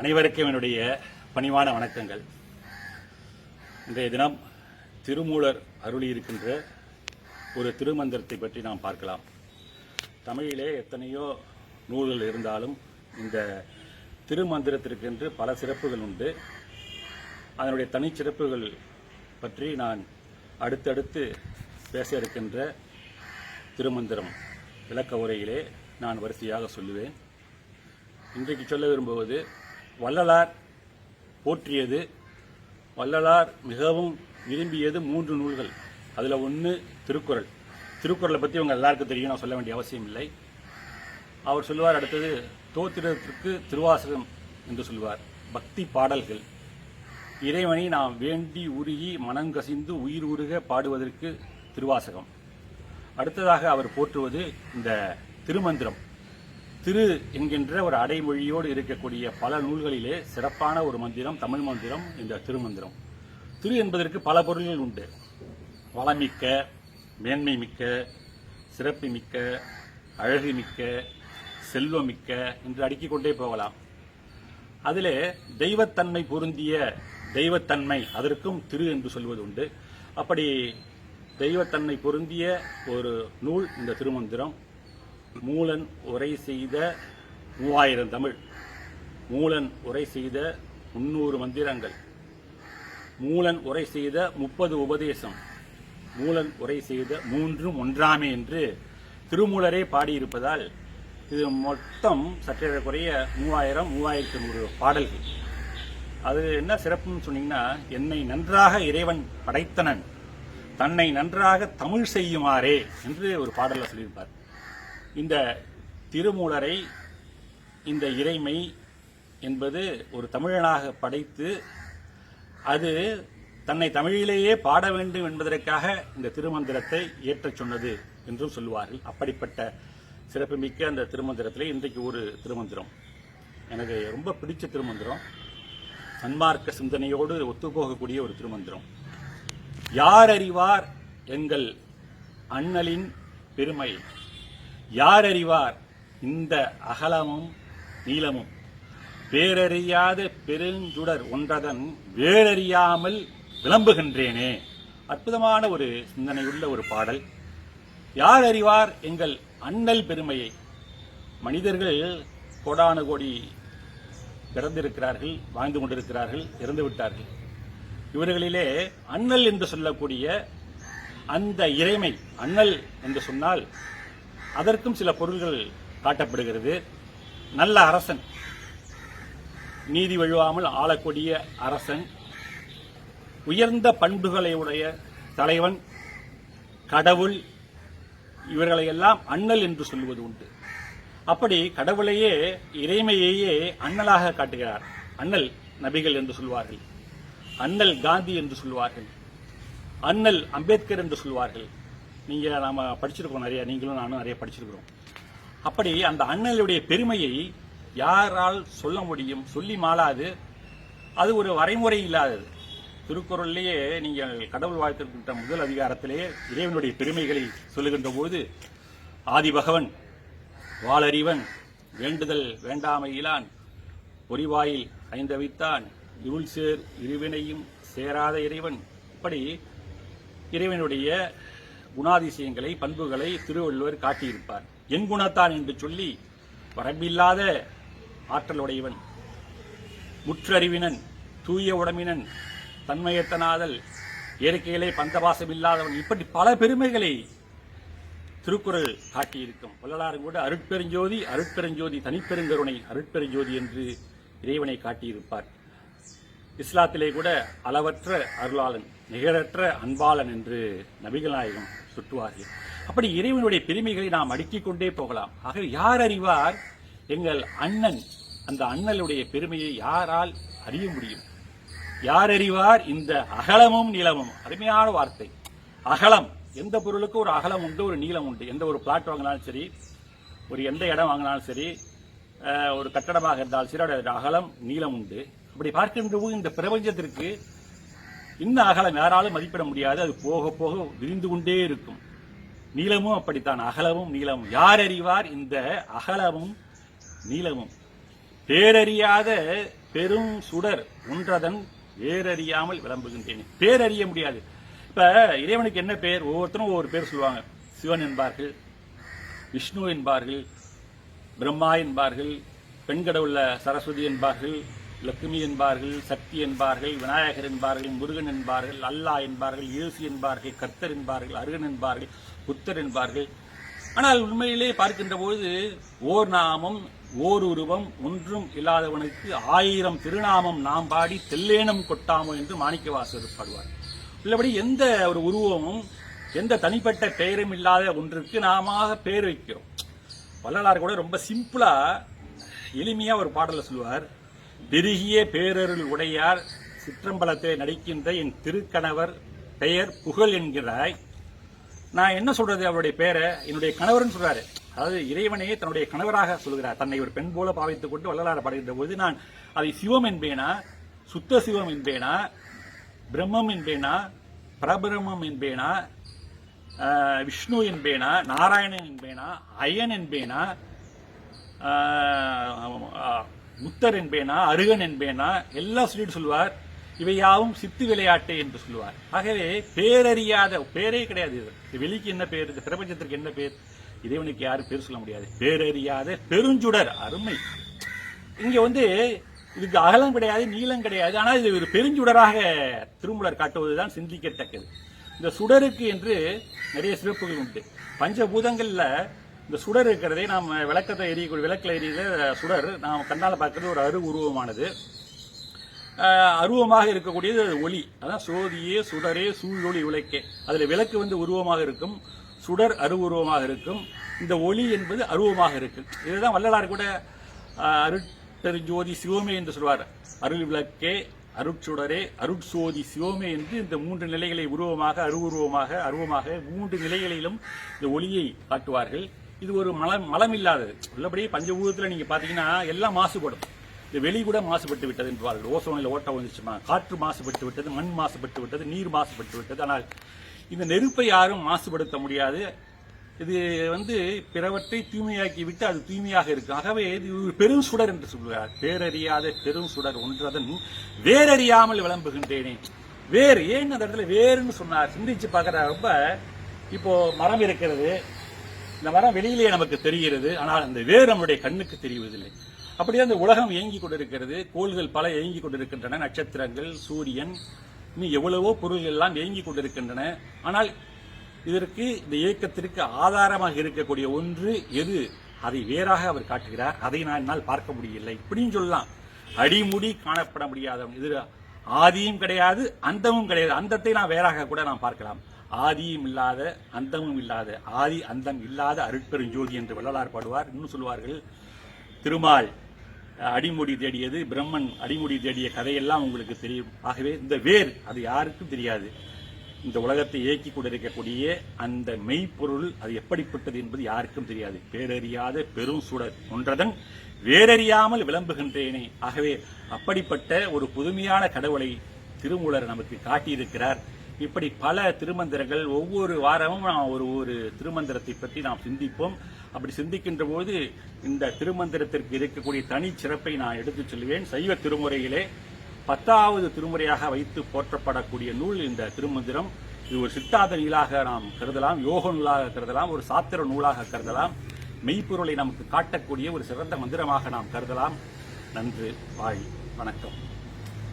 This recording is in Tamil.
அனைவருக்கும் என்னுடைய பணிவான வணக்கங்கள். இன்றைய தினம் திருமூலர் அருளியிருக்கின்ற ஒரு திருமந்திரத்தை பற்றி நாம் பார்க்கலாம். தமிழிலே எத்தனையோ நூல்கள் இருந்தாலும் இந்த திருமந்திரத்திற்கென்று பல சிறப்புகள் உண்டு. அதனுடைய தனிச்சிறப்புகள் பற்றி நான் அடுத்தடுத்து பேச இருக்கின்ற திருமந்திரம் விளக்க உரையிலே நான் வரிசையாக சொல்லுவேன். இன்றைக்கு சொல்ல விரும்புவது வள்ளலார் போற்றியது. வள்ளலார் மிகவும் விரும்பியது மூன்று நூல்கள். அதில் ஒன்று திருக்குறள். திருக்குறளை பற்றி அவங்க எல்லாருக்கும் தெரியும் நான் சொல்ல வேண்டிய அவசியம் இல்லை. அவர் சொல்லுவார் அடுத்தது தோத்திரத்திற்கு திருவாசகம் என்று சொல்லுவார். பக்தி பாடல்கள். இறைவனை நாம் வேண்டி உருகி மனங்கசிந்து உயிர் உருக பாடுவதற்கு திருவாசகம். அடுத்ததாக அவர் போற்றுவது இந்த திருமந்திரம். திரு என்கின்ற ஒரு அடைமொழியோடு இருக்கக்கூடிய பல நூல்களிலே சிறப்பான ஒரு மந்திரம் தமிழ் மந்திரம் இந்த திருமந்திரம். திரு என்பதற்கு பல பொருள்கள் உண்டு. வளமிக்க மேன்மை மிக்க சிறப்பு மிக்க அழகு மிக்க செல்வமிக்க என்று அடுக்கிக் கொண்டே போகலாம். அதிலே தெய்வத்தன்மை பொருந்திய தெய்வத்தன்மை அதற்கும் திரு என்று சொல்வது உண்டு அப்படி தெய்வத்தன்மை பொருந்திய ஒரு நூல் இந்த திருமந்திரம். மூலன் உரை செய்த மூவாயிரம் தமிழ். மூலன் உரை செய்த முன்னூறு மந்திரங்கள். மூலன் உரை செய்த முப்பது உபதேசம். மூலன் உரை செய்த மூன்றும் ஒன்றாமே என்று திருமூலரே பாடியிருப்பதால் இது மொத்தம் சற்றேறக்குறைய மூவாயிரம் மூவாயிரத்தி நூறு பாடல்கள். அது என்ன சிறப்புன்னு சொன்னீங்கன்னா என்னை நன்றாக இறைவன் படைத்தனன் தன்னை நன்றாக தமிழ் செய்யுமாறே என்று ஒரு பாடலில் சொல்லியிருப்பார். இந்த திருமூலரை இந்த இறைமை என்பது ஒரு தமிழனாக படைத்து அது தன்னை தமிழிலேயே பாட வேண்டும் என்பதற்காக இந்த திருமந்திரத்தை ஏற்றச் சொன்னது என்றும் சொல்லுவார்கள். அப்படிப்பட்ட சிறப்புமிக்க அந்த திருமந்திரத்திலே இன்றைக்கு ஒரு திருமந்திரம். எனக்கு ரொம்ப பிடிச்ச திருமந்திரம். சன்மார்க்க சிந்தனையோடு ஒத்துப்போகக்கூடிய ஒரு திருமந்திரம். யார் அறிவார் எங்கள் அண்ணலின் பெருமை? யார் அறிவார் இந்த அகலமும் நீளமும். பேரறியாத பெருஞ்சுடர் ஒன்றதன் வேறறியாமல் விளம்புகின்றேனே. அற்புதமான ஒரு சிந்தனையுள்ள ஒரு பாடல். யார் அறிவார் எங்கள் அண்ணல் பெருமையை? மனிதர்கள் கோடானு கோடி பிறந்திருக்கிறார்கள் வாழ்ந்து கொண்டிருக்கிறார்கள் இறந்து விட்டார்கள். இவர்களிலே அண்ணல் என்று சொல்லக்கூடிய அந்த இறைமை அண்ணல் என்று சொன்னால் அதற்கும் சில பொருள்கள் காட்டப்படுகிறது. நல்ல அரசன். நீதி வழுவாமல் ஆளக்கூடிய அரசன். உயர்ந்த பண்புகளை உடைய தலைவன். கடவுள். இவர்களையெல்லாம் அண்ணல் என்று சொல்லுவது உண்டு. அப்படி கடவுளையே இறைமையையே அண்ணலாக காட்டுகிறார். அண்ணல் நபிகள் என்று சொல்வார்கள். அண்ணல் காந்தி என்று சொல்வார்கள். அண்ணல் அம்பேத்கர் என்று சொல்வார்கள். நீங்கள் நாம் படிச்சிருக்கோம் நிறைய நீங்களும் நானும் நிறைய படிச்சிருக்கிறோம். அப்படி அந்த அண்ணலுடைய பெருமையை யாரால் சொல்ல முடியும் சொல்லி மாளாது அது ஒரு வரைமுறை இல்லாதது. திருக்குறளிலேயே நீங்கள் கடவுள் வாழ்த்திருக்கின்ற முதல் அதிகாரத்திலே இறைவனுடைய பெருமைகளை சொல்லுகின்ற போது ஆதிபகவன் வாளறிவன் வேண்டுதல் வேண்டாமையிலான் பொறிவாயில் ஐந்தவித்தான் இருள் சேர் இருவினையும் சேராத இறைவன். இப்படி இறைவனுடைய குணாதிசயங்களை பண்புகளை திருவள்ளுவர் காட்டியிருப்பார். என் குணத்தான் என்று சொல்லி வரம்பில்லாத ஆற்றலுடையவன் முற்றறிவினன் தூய உடம்பினன் தன்மையத்தனாதல் இயற்கையிலே பந்தபாசம் இல்லாதவன் இப்படி பல பெருமைகளை திருக்குறள் காட்டியிருக்கும். வள்ளலாறு கூட அருட்பெருஞ்சோதி அருட்பெருஞ்சோதி தனிப்பெருங்கருணை அருட்பெருஞ்சோதி என்று இறைவனை காட்டியிருப்பார். இஸ்லாத்திலே கூட அளவற்ற அருளாளன் நிகரற்ற அன்பாளன் என்று நபிகள் நாயகம் சுட்டுவார்கள். அப்படி இறைவனுடைய பெருமைகளை நாம் அடுக்கிக் கொண்டே போகலாம். ஆகவே யார் அறிவார்? எங்கள் அண்ணன் அந்த அண்ணலுடைய பெருமையை யாரால் அறிய முடியும்? யார் அறிவார்? இந்த அகலமும் நீளமும். அருமையான வார்த்தை. அகலம். எந்த பொருளுக்கு ஒரு அகலம் உண்டு ஒரு நீளம் உண்டு? எந்த ஒரு பிளாட் வாங்கினாலும் சரி ஒரு எந்த இடம் வாங்கினாலும் சரி ஒரு கட்டடமாக இருந்தாலும் சரி அதோட அகலம் நீளம் உண்டு. அப்படி பார்க்கின்ற போது இந்த பிரபஞ்சத்திற்கு இன்னும் அகலம் யாராலும் மதிப்பிட முடியாது. அது போக போக விரிந்து கொண்டே இருக்கும். நீளமும் அப்படித்தான். அகலமும் நீளமும். யார் அறிவார் இந்த அகலமும் நீளமும்? பேரறியாத பெரும் சுடர் ஒன்றதன் வேறறியாமல் விளம்புகின்றேன். பேரறிய முடியாது. இப்ப இறைவனுக்கு என்ன பேர்? ஒவ்வொருத்தரும் ஒவ்வொரு பேர் சொல்லுவாங்க. சிவன் என்பார்கள் விஷ்ணு என்பார்கள் பிரம்மா என்பார்கள் பெண்கடவுள்ள சரஸ்வதி என்பார்கள் லட்சுமி என்பார்கள் சக்தி என்பார்கள் விநாயகர் என்பார்கள் முருகன் என்பார்கள் அல்லா என்பார்கள் இயேசு என்பார்கள் கர்த்தர் என்பார்கள் அருகன் என்பார்கள் புத்தர் என்பார்கள். ஆனால் உண்மையிலே பார்க்கின்ற பொழுது ஓர் நாமம் ஓர் உருவம் ஒன்றும் இல்லாதவனுக்கு ஆயிரம் திருநாமம் நாம் பாடி தெல்லேனம் கொட்டாமோ என்று மாணிக்கவாசகர் பாடுவார். உள்ளபடி எந்த ஒரு உருவமும் எந்த தனிப்பட்ட பெயரும் இல்லாத ஒன்றுக்கு நாம பெயர் வைக்கிறோம். வள்ளலார் கூட ரொம்ப சிம்பிளா எளிமையா ஒரு பாடலை சொல்லுவார். பெருகிய பேரருள் உடையார் சிற்றம்பலத்தை நடிக்கின்ற என் திருக்கணவர் பெயர் புகழ் என்கிறாய். நான் என்ன சொல்றது அவருடைய பேரை? என்னுடைய கணவர்னு சொல்றாரு. அதாவது இறைவனே தன்னுடைய கணவராக சொல்கிறார். தன்னை ஒரு பெண் போல பாவித்துக் கொண்டு வள்ளலார பாடுகின்ற போது நான் அதை சிவம் என்பேனா? சுத்த சிவம் என்பேனா? பிரம்மம் என்பேனா? பிரபிரமம் என்பேனா? விஷ்ணு என்பேனா? நாராயணன் என்பேனா? அயன் என்பேனா? முத்தர் என்பேனா அருகன் என்பேனா எல்லாம் சொல்லிட்டு சொல்லுவார் இவையாவும் சித்து விளையாட்டு என்று சொல்லுவார் ஆகவே பேரறியாத பேரே கிடையாது இது. வெளிக்கு என்ன பேர்? இது பிரபஞ்சத்திற்கு என்ன பேர்? இறைவனுக்கு யாரும் பேர் சொல்ல முடியாது. பேரறியாத பெருஞ்சுடர் அருமை. இங்க வந்து இதுக்கு அகலம் கிடையாது நீளம் கிடையாது. ஆனால் இது ஒரு பெருஞ்சுடராக திருமுலர் காட்டுவதுதான் சிந்திக்கத்தக்கது. இந்த சுடருக்கு என்று நிறைய சிறப்புகள் உண்டு. பஞ்சபூதங்களில் இந்த சுடர் இருக்கிறதே நாம் விளக்கத்தை எரியக்கூடிய விளக்கில் எரியிற சுடர் நாம் கண்ணால் பார்க்கறது ஒரு அரு உருவமானது. அருவமாக இருக்கக்கூடியது ஒளி. அதான் சோதியே சுடரே சூழொளி விளக்கே. அதில் விளக்கு வந்து உருவமாக இருக்கும் சுடர் அருவுருவமாக இருக்கும். இந்த ஒளி என்பது அருவமாக இருக்கும். இதுதான் வள்ளலார் கூட ஆஹ் அருட்பெருஞ்சோதி சிவமே என்று சொல்வார். அருள் விளக்கே அருட்சுடரே அருட்சோதி சிவமே என்று இந்த மூன்று நிலைகளை உருவமாக அருவுருவமாக அருவமாக மூன்று நிலைகளிலும் இந்த ஒளியை காட்டுவார்கள். இது ஒரு மலம் மலம் இல்லாதது உள்ளபடி பஞ்சபூதத்தில் நீங்கள் பார்த்தீங்கன்னா எல்லாம் மாசுபடும். இந்த வெளி கூட மாசுபட்டு விட்டது என்பார்கள் ஓசோனில் ஓட்டம் வந்துச்சுமா? காற்று மாசுபட்டு விட்டது மண் மாசுபட்டு விட்டது நீர் மாசுபட்டு விட்டது. ஆனால் இந்த நெருப்பை யாரும் மாசுபடுத்த முடியாது. இது வந்து பிறவற்றை தூய்மையாக்கி விட்டு அது தூய்மையாக இருக்கும். ஆகவே இது ஒரு பெரும் சுடர் என்று சொல்கிறார் பேரறியாத பெரும் சுடர் ஒன்றதன் வேறறியாமல் விளம்புகின்றேனே. வேறு ஏன் அந்த இடத்துல வேறுன்னு சொன்னார்? சிந்திச்சு பார்க்குற ரொம்ப இப்போ மரம் இருக்கிறது. இந்த மரம் வெளியிலே நமக்கு தெரிகிறது ஆனால் அந்த வேர் நம்முடைய கண்ணுக்கு தெரிவதில்லை. அப்படியே அந்த உலகம் இயங்கிக் கொண்டிருக்கிறது கோள்கள் பல இயங்கிக் கொண்டிருக்கின்றன நட்சத்திரங்கள் சூரியன் இன்னும் எவ்வளவோ பொருள்கள் எல்லாம் இயங்கிக் கொண்டிருக்கின்றன. ஆனால் இதற்கு இந்த இயக்கத்திற்கு ஆதாரமாக இருக்கக்கூடிய ஒன்று எது? அதை வேறாக அவர் காட்டுகிறார். அதை நான் என்னால் பார்க்க முடியவில்லை. இப்படின்னு சொல்லலாம். அடிமுடி காணப்பட முடியாதவன். இது ஆதியும் கிடையாது அந்தமும் கிடையாது. அந்தத்தை நான் வேறாக கூட நாம் பார்க்கலாம். ஆதியும் இல்லாத அந்தமும் இல்லாத ஆதி அந்தம் இல்லாத அருட்பெருஞ்சோதி என்று வள்ளலார் பாடுவார். இன்னும் சொல்வார்கள் திருமால் அடிமுடி தேடியது பிரம்மன் அடிமுடி தேடிய கதையெல்லாம் உங்களுக்கு தெரியும். ஆகவே இந்த வேர் அது யாருக்கும் தெரியாது. இந்த உலகத்தை இயக்கி கொண்டிருக்கக்கூடிய அந்த மெய்ப்பொருள் அது எப்படிப்பட்டது என்பது யாருக்கும் தெரியாது. பேரறியாத பெரும் சுடர் ஒன்றதன் வேறறியாமல் விளம்புகின்றேனே. ஆகவே அப்படிப்பட்ட ஒரு புதுமையான கடவுளை திருமூலர் நமக்கு காட்டியிருக்கிறார். இப்படி பல திருமந்திரங்கள் ஒவ்வொரு வாரமும் நான் ஒரு ஒரு திருமந்திரத்தை பற்றி நாம் சிந்திப்போம். அப்படி சிந்திக்கின்ற போது இந்த திருமந்திரத்திற்கு இருக்கக்கூடிய தனி சிறப்பை நான் எடுத்துச் செல்வேன் சைவ திருமுறையிலே பத்தாவது திருமுறையாக வைத்து போற்றப்படக்கூடிய நூல் இந்த திருமந்திரம். இது ஒரு சித்தாந்த நூலாக நாம் கருதலாம் யோக நூலாக கருதலாம் ஒரு சாத்திர நூலாக கருதலாம். மெய்ப்பொருளை நமக்கு காட்டக்கூடிய ஒரு சிறந்த மந்திரமாக நாம் கருதலாம். நன்று வாழ் வணக்கம்.